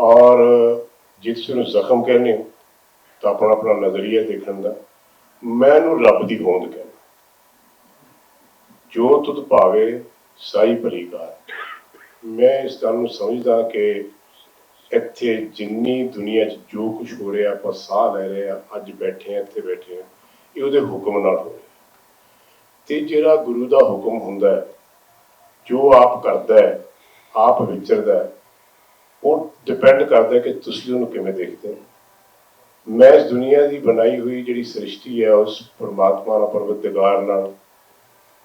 ਔਰ ਜੇ ਤੁਸੀਂ ਉਹਨੂੰ ਜ਼ਖਮ ਕਹਿੰਦੇ ਹੋ, ਤਾਂ ਆਪਣਾ ਆਪਣਾ ਨਜ਼ਰੀਆ ਦੇਖਣ ਦਾ, ਮੈਂ ਉਹਨੂੰ ਰੱਬ ਦੀ ਹੋਂਦ ਕਹਿੰਦਾ। ਜੋ ਤੁਧ ਭਾਵੇ, ਸਾਈ ਭਲੀ ਕਾਰ। ਮੈਂ ਇਸ ਗੱਲ ਨੂੰ ਸਮਝਦਾ ਕਿ ਇੱਥੇ ਜਿੰਨੀ ਦੁਨੀਆ 'ਚ ਜੋ ਕੁਝ ਹੋ ਰਿਹਾ, ਆਪਾਂ ਸਾਹ ਲੈ ਰਹੇ ਆ ਅੱਜ ਬੈਠੇ ਆ ਇੱਥੇ ਬੈਠੇ ਆ ਇਹ ਉਹਦੇ ਹੁਕਮ ਨਾਲ ਹੋ ਰਿਹਾ। ਤੇ ਜਿਹੜਾ ਗੁਰੂ ਦਾ ਹੁਕਮ ਹੁੰਦਾ ਹੈ, ਜੋ ਆਪ ਕਰਦਾ ਹੈ, ਆਪ ਵਿਚਰਦਾ ਹੈ ਡਿਪੈਂਡ ਕਰਦਾ ਕਿ ਤੁਸੀਂ ਉਹਨੂੰ ਕਿਵੇਂ ਦੇਖਦੇ ਹੋ। ਮੈਂ ਇਸ ਦੁਨੀਆ ਦੀ ਬਣਾਈ ਹੋਈ ਜਿਹੜੀ ਸ੍ਰਿਸ਼ਟੀ ਹੈ, ਉਸ ਪਰਮਾਤਮਾ ਨਾਲ ਪਰਵਤਗਾਰ ਨਾਲ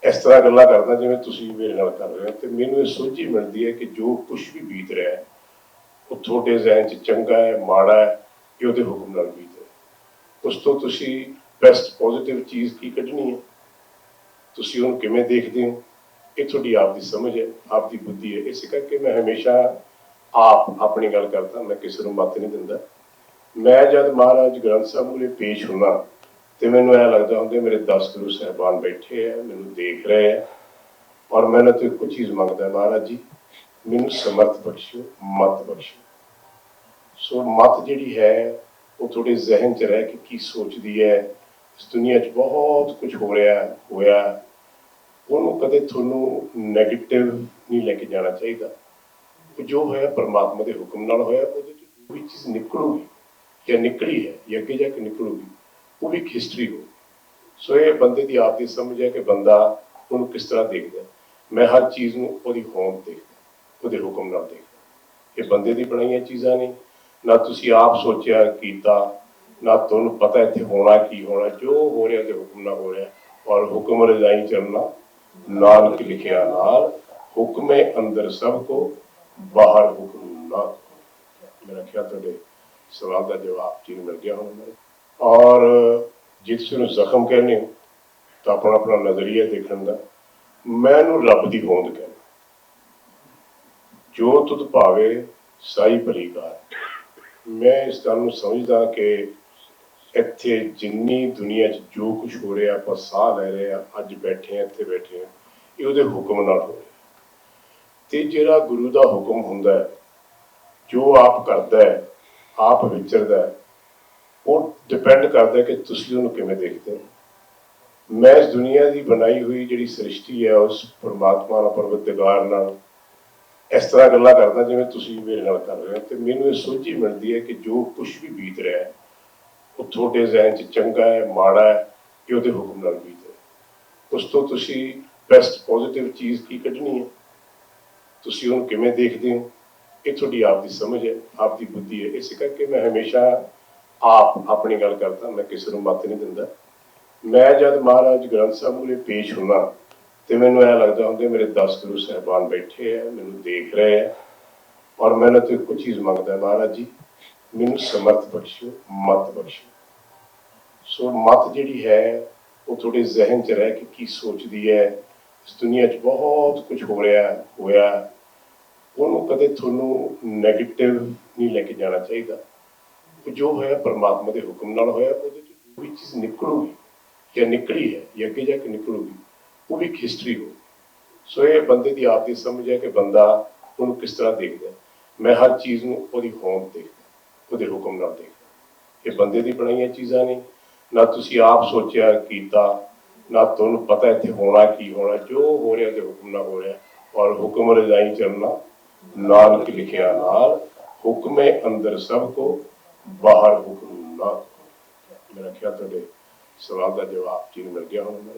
ਇਸ ਤਰ੍ਹਾਂ ਗੱਲਾਂ ਕਰਦਾ ਜਿਵੇਂ ਤੁਸੀਂ ਮੇਰੇ ਨਾਲ ਕਰ ਰਹੇ ਹੋ। ਤੇ ਮੈਨੂੰ ਇਹ ਸੋਝੀ ਮਿਲਦੀ ਹੈ ਕਿ ਜੋ ਕੁਝ ਵੀ ਬੀਤ ਰਿਹਾ ਹੈ, ਉਹ ਤੁਹਾਡੇ ਜ਼ਿਹਨ 'ਚ ਚੰਗਾ ਹੈ, ਮਾੜਾ ਹੈ ਇਹ ਉਹਦੇ ਹੁਕਮ ਨਾਲ ਬੀਤ ਰਿਹਾ ਉਸ ਤੋਂ ਤੁਸੀਂ ਬੈਸਟ ਪੋਜ਼ਿਟਿਵ ਚੀਜ਼ ਕੀ ਕੱਢਣੀ ਹੈ? ਤੁਸੀਂ ਉਹਨੂੰ ਕਿਵੇਂ ਦੇਖਦੇ ਹੋ? ਇਹ ਤੁਹਾਡੀ ਆਪ ਦੀ ਸਮਝ ਹੈ ਆਪ ਦੀ ਬੁੱਧੀ ਹੈ। ਇਸੇ ਕਰਕੇ ਮੈਂ ਹਮੇਸ਼ਾ ਆਪ ਆਪਣੀ ਗੱਲ ਕਰਦਾ, ਮੈਂ ਕਿਸੇ ਨੂੰ ਮੱਤ ਨਹੀਂ ਦਿੰਦਾ। ਮੈਂ ਜਦ ਮਹਾਰਾਜ ਗ੍ਰੰਥ ਸਾਹਿਬ ਮੂਰੇ ਪੇਸ਼ ਹੁਣਾ ਤੇ ਮੈਨੂੰ ਐ ਲੱਗਦਾ ਹੁੰਦਾ ਮੇਰੇ 10 ਗੁਰੂ ਸਾਹਿਬਾਨ ਬੈਠੇ ਆ, ਮੈਨੂੰ ਦੇਖ ਰਹੇ ਆ ਔਰ ਮੈਂ ਇਹਨਾਂ ਤੋਂ ਇੱਕੋ ਚੀਜ਼ ਮੰਗਦਾ, ਮਹਾਰਾਜ ਜੀ, ਮੈਨੂੰ ਸਮਰਥ ਬਖਸ਼ਿਓ, ਮਤ ਬਖਸ਼ਿਓ। ਸੋ ਮਤ ਜਿਹੜੀ ਹੈ, ਉਹ ਤੁਹਾਡੇ ਜ਼ਿਹਨ 'ਚ ਰਹਿ ਕੇ ਕੀ ਸੋਚਦੀ ਹੈ, ਇਸ ਦੁਨੀਆ 'ਚ ਬਹੁਤ ਕੁਝ ਹੋ ਰਿਹਾ, ਹੋਇਆ, ਉਹਨੂੰ ਕਦੇ ਤੁਹਾਨੂੰ 네ਗੇਟਿਵ ਨਹੀਂ ਲੈ ਕੇ ਜਾਣਾ ਚਾਹੀਦਾ। ਜੋ ਹੋਇਆ ਪਰਮਾਤਮਾ ਦੇ ਹੁਕਮ ਨਾਲ ਹੋਇਆ, ਉਹਦੇ 'ਚ ਜੋ ਵੀ ਚੀਜ਼ ਨਿਕਲੂਗੀ, ਜਾਂ ਨਿਕਲੀ ਹੈ, ਜਾਂ ਅੱਗੇ ਜਾ ਕੇ ਨਿਕਲੂਗੀ, ਉਹ ਵੀ ਹਿਸਟਰੀ ਹੋ ਸੋ ਇਹ ਬੰਦੇ ਦੀ ਆਪ ਦੀ ਸਮਝ ਹੈ ਕਿ ਬੰਦਾ ਉਹਨੂੰ ਕਿਸ ਤਰ੍ਹਾਂ ਦੇਖਦਾ ਮੈਂ ਹਰ ਚੀਜ਼ ਨੂੰ ਉਹਦੀ ਹੋਂਦ ਦੇਖਦਾ ਉਹਦੇ ਹੁਕਮ ਨਾਲ ਦੇਖਦਾ ਇਹ ਬੰਦੇ ਦੀ ਬਣਾਈਆਂ ਚੀਜ਼ਾਂ ਨੇ। ਨਾ ਤੁਸੀਂ ਆਪ ਸੋਚਿਆ, ਕੀਤਾ, ਨਾ ਤੁਹਾਨੂੰ ਪਤਾ ਇੱਥੇ ਹੋਣਾ ਕੀ ਹੋਣਾ, ਜੋ ਹੋ ਰਿਹਾ ਤੇ ਹੁਕਮ ਨਾਲ ਹੋ ਰਿਹਾ। ਔਰ ਹੁਕਮ ਰਜ਼ਾਈ ਚੱਲਣਾ ਨਾਨਕ ਲਿਖਿਆ ਨਾਲ, ਹੁਕਮੇ ਅੰਦਰ ਸਭ ਕੋ ਬਾਹਰ ਹੁਕਮ ਨਾ ਮੇਰਾ ਖਿਆਲ ਤੁਹਾਡੇ ਸਵਾਲ ਦਾ ਜਵਾਬ ਜੀ ਨੂੰ ਮਿਲ ਗਿਆ ਹੋਣਾ ਔਰ ਜੇ ਤੁਸੀਂ ਨੂੰ ਜ਼ਖਮ ਕਹਿੰਦੇ ਹੋ, ਤਾਂ ਆਪਣਾ ਆਪਣਾ ਨਜ਼ਰੀਆ ਦੇਖਣ ਦਾ। ਮੈਂ ਇਹਨੂੰ ਰੱਬ ਦੀ ਹੋਂਦ ਕਹਿੰਦਾ। ਜੋ ਤੁਧ ਭਾਵੇ, ਸਾਈ ਭਲੀ ਕਾਰ। ਮੈਂ ਇਸ ਗੱਲ ਨੂੰ ਸਮਝਦਾ ਕਿ ਇੱਥੇ ਜਿੰਨੀ ਦੁਨੀਆ 'ਚ ਜੋ ਕੁਝ ਹੋ ਰਿਹਾ, ਆਪਾਂ ਸਾਹ ਲੈ ਰਹੇ ਆ ਅੱਜ ਬੈਠੇ ਆ ਇੱਥੇ ਬੈਠੇ ਆ ਇਹ ਉਹਦੇ ਹੁਕਮ ਨਾਲ ਹੋ ਰਿਹਾ। ਤੇ ਜਿਹੜਾ ਗੁਰੂ ਦਾ ਹੁਕਮ ਹੁੰਦਾ ਹੈ, ਜੋ ਆਪ ਕਰਦਾ ਹੈ, ਆਪ ਵਿਚਰਦਾ ਹੈ, ਉਹ ਡਿਪੈਂਡ ਕਰਦਾ ਕਿ ਤੁਸੀਂ ਉਹਨੂੰ ਕਿਵੇਂ ਦੇਖਦੇ ਹੋ। ਮੈਂ ਇਸ ਦੁਨੀਆ ਦੀ ਬਣਾਈ ਹੋਈ ਜਿਹੜੀ ਸ੍ਰਿਸ਼ਟੀ ਹੈ, ਉਸ ਪਰਮਾਤਮਾ ਨਾਲ ਪਰਵਤਗਾਰ ਨਾਲ ਇਸ ਤਰ੍ਹਾਂ ਗੱਲਾਂ ਕਰਦਾ ਜਿਵੇਂ ਤੁਸੀਂ ਮੇਰੇ ਨਾਲ ਕਰ ਰਹੇ ਹੋ। ਤੇ ਮੈਨੂੰ ਇਹ ਸੋਝੀ ਮਿਲਦੀ ਹੈ ਕਿ ਜੋ ਕੁਝ ਵੀ ਬੀਤ ਰਿਹਾ ਹੈ, ਉਹ ਤੁਹਾਡੇ ਜ਼ਿਹਨ 'ਚ ਚੰਗਾ ਹੈ, ਮਾੜਾ ਹੈ ਇਹ ਉਹਦੇ ਹੁਕਮ ਨਾਲ ਬੀਤ ਰਿਹਾ ਉਸ ਤੋਂ ਤੁਸੀਂ ਬੈਸਟ ਪੋਜ਼ਿਟਿਵ ਚੀਜ਼ ਕੀ ਕੱਢਣੀ ਹੈ? ਤੁਸੀਂ ਉਹਨੂੰ ਕਿਵੇਂ ਦੇਖਦੇ ਹੋ? ਇਹ ਤੁਹਾਡੀ ਆਪ ਦੀ ਸਮਝ ਹੈ ਆਪ ਦੀ ਬੁੱਧੀ ਹੈ। ਇਸ ਕਰਕੇ ਮੈਂ ਹਮੇਸ਼ਾ ਆਪ ਆਪਣੀ ਗੱਲ ਕਰਦਾ, ਮੈਂ ਕਿਸੇ ਨੂੰ ਮੱਤ ਨਹੀਂ ਦਿੰਦਾ। ਮੈਂ ਜਦ ਮਹਾਰਾਜ ਗ੍ਰੰਥ ਸਾਹਿਬ ਮੂਰੇ ਪੇਸ਼ ਹੁੰਦਾ ਤੇ ਮੈਨੂੰ ਐ ਲੱਗਦਾ ਹੁੰਦਾ, ਮੇਰੇ 10 ਗੁਰੂ ਸਾਹਿਬਾਨ ਬੈਠੇ ਆ, ਮੈਨੂੰ ਦੇਖ ਰਹੇ ਆ ਔਰ ਮੈਂ ਇਹਨਾਂ ਤੋਂ ਇੱਕੋ ਚੀਜ਼ ਮੰਗਦਾ, ਮਹਾਰਾਜ ਜੀ, ਮੈਨੂੰ ਸਮਰਥ ਬਖਸ਼ਿਓ, ਮਤ ਬਖਸ਼ਿਓ। ਸੋ ਮਤ ਜਿਹੜੀ ਹੈ, ਉਹ ਤੁਹਾਡੇ ਜ਼ਿਹਨ 'ਚ ਰਹਿ ਕੇ ਕੀ ਸੋਚਦੀ ਹੈ? ਇਸ ਦੁਨੀਆ 'ਚ ਬਹੁਤ ਕੁਝ ਹੋ ਰਿਹਾ, ਹੋਇਆ। ਉਹਨੂੰ ਕਦੇ ਤੁਹਾਨੂੰ 네ਗੇਟਿਵ ਨਹੀਂ ਲੈ ਕੇ ਜਾਣਾ ਚਾਹੀਦਾ। ਜੋ ਹੋਇਆ ਪਰਮਾਤਮਾ ਦੇ ਹੁਕਮ ਨਾਲ ਹੋਇਆ, ਉਹਦੇ 'ਚ ਜੋ ਵੀ ਚੀਜ਼ ਨਿਕਲੂਗੀ, ਜਾਂ ਨਿਕਲੀ ਹੈ, ਜਾਂ ਅੱਗੇ ਜਾ ਕੇ ਨਿਕਲੂਗੀ, ਉਹ ਵੀ ਹਿਸਟਰੀ ਹੋ ਸੋ ਇਹ ਬੰਦੇ ਦੀ ਆਪ ਦੀ ਸਮਝ ਹੈ ਕਿ ਬੰਦਾ ਉਹਨੂੰ ਕਿਸ ਤਰ੍ਹਾਂ ਦੇਖਦਾ ਮੈਂ ਹਰ ਚੀਜ਼ ਨੂੰ ਉਹਦੀ ਹੋਂਦ ਦੇਖਦਾ, ਉਹਦੇ ਹੁਕਮ ਨਾਲ ਦੇਖਦਾ। ਇਹ ਬੰਦੇ ਦੀ ਬਣਾਈਆਂ ਚੀਜ਼ਾਂ ਨਹੀਂ ਨਾ ਤੁਸੀਂ ਆਪ ਸੋਚਿਆ, ਕੀਤਾ, ਨਾ ਤੁਹਾਨੂੰ ਪਤਾ ਇੱਥੇ ਹੋਣਾ ਕੀ ਹੋਣਾ, ਜੋ ਹੋ ਰਿਹਾ ਤੇ ਹੁਕਮ ਨਾਲ ਹੋ ਰਿਹਾ। ਔਰ ਹੁਕਮ ਰਜ਼ਾਈ ਚੱਲਣਾ ਨਾਨਕ ਲਿਖਿਆ ਨਾਲ ਹੁਕਮੇ ਅੰਦਰ ਸਭ ਕੋ ਬਾਹਰ ਹੁਕਮ ਨਾ ਮੇਰਾ ਖਿਆਲ ਤੁਹਾਡੇ ਸਵਾਲ ਦਾ ਜਵਾਬ ਜੀ ਨੂੰ ਮਿਲ ਗਿਆ ਹੋਣਾ